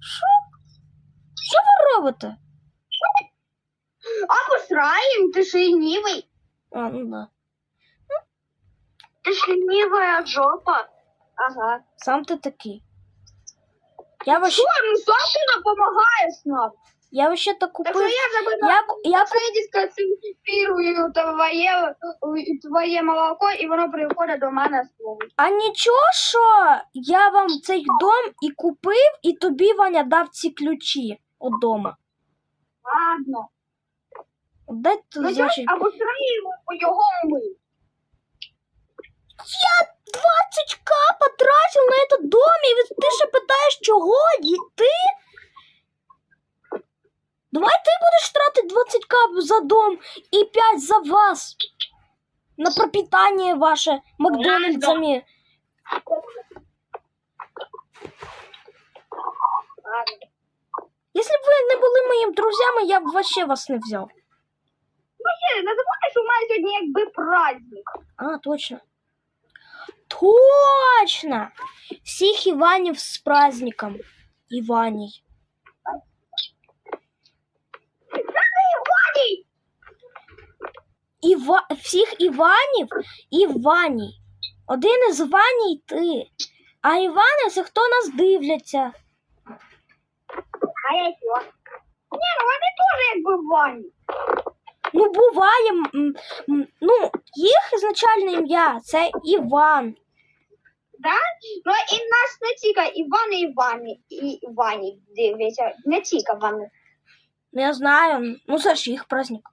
Що? Що ви робите? А посраєм, ти ж лінівий. А, ну да. Ти ж лінівая жопа. Ага. Сам ти такий. Я вообще, Що, ну сам ти допомагаєш нам. Я вообще так Так купив. я забуду. Я, я, ку- Я дисконцентрую твоє, твоє молоко, і воно приходить до мене слово. а нічого, що я вам цей дом і купив, і тобі Ваня дав ці ключі от дома. Ладно. Дай тут, Ну, значить, або його ми. Я 20к потратил на этот дом, и ты ще питаєш, чого? І ти? Давай ти будеш тратити 20к за дом і 5 за вас. На пропитание ваше Макдональдсами. Если б ви не були моїми друзями, я б вообще вас не взяв. Слухай, не забудь, що у мене сьогодні якби праздник. А, точно. Точно! Всіх Іванів з праздником. Іваній. Іва... всіх Іванів і Ваній. Один із Ваній ти. А Івани це хто нас дивляться. А я що? Ні, ну вони теж якби вані. Ну, буває. ну, їх ізначальне ім'я це Іван. Да? Ну і нас не тільки Іван і Івані, і Івані дивляться. Не тільки вони. Ну, я знаю. Ну, це ж їх праздник.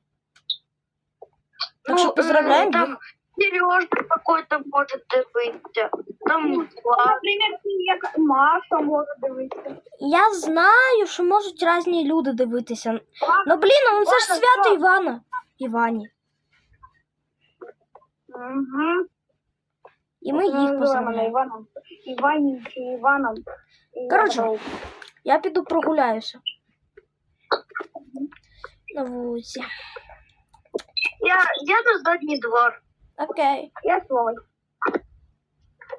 Так що Ну, поздравляємо там їх. Сережа какой-то може дивитися. Там Наприклад, як Маша може дивитися. Я знаю, що можуть різні люди дивитися. Ну, блін, ну це ж свято? Івана. Івані. Угу. І ми їх поздравляємо. Іваном. Івані чи Іваном. Коротше. я Я піду прогуляюся. На вулиці. Я, я на задній двор. Окей. Я свой.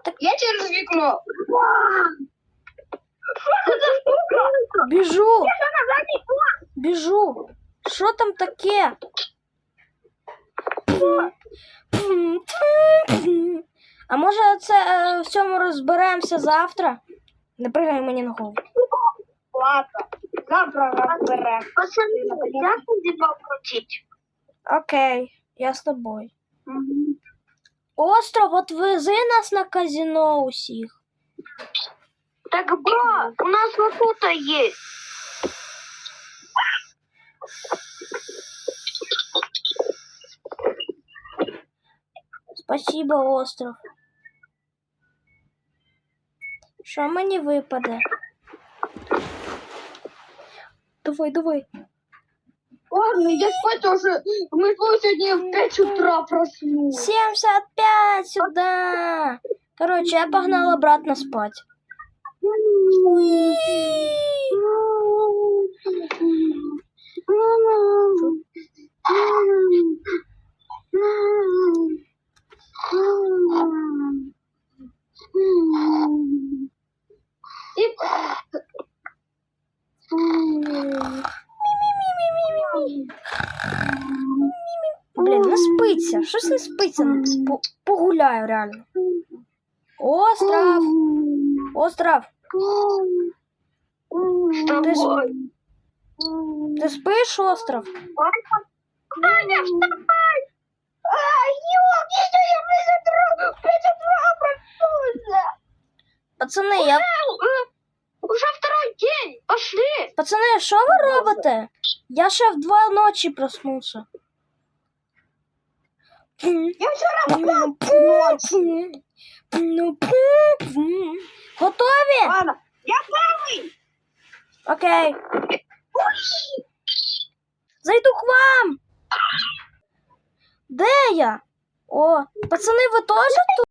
Так- Я через вікно. Що це за штука? Біжу, Я що на задній двор? біжу. Що там таке? А може це е, в цьому розберемося завтра? Не пригай мені на голову. Ладно. Завтра розберемо. Пацани, як тоді покрутить? Окей, я з тобою. Остров, от вези нас на казино усіх. Так, бро, у нас вот тут есть. Спасибо, остров. Що мені випаде? Давай, давай. Я спать уже. Мы сегодня в 5 утра проснулись. 75 сюда. Короче, я погнала обратно спать. спиться. Щось не спиться. По- Погуляю реально. Остров. Остров. С Ты с- тобой. Ти спиш, остров? Аня, вставай! А, ёб, я сегодня в 5 утра, в 5 утра проснулся. Пацани, я. Э, Уже второй день, пошли. Пацани, що ви робите? Я ще в два ночі проснувся. Я вчера Готові? Ладно, я первый. Окей. Зайду к вам. Де я? О, пацани, ви теж тут?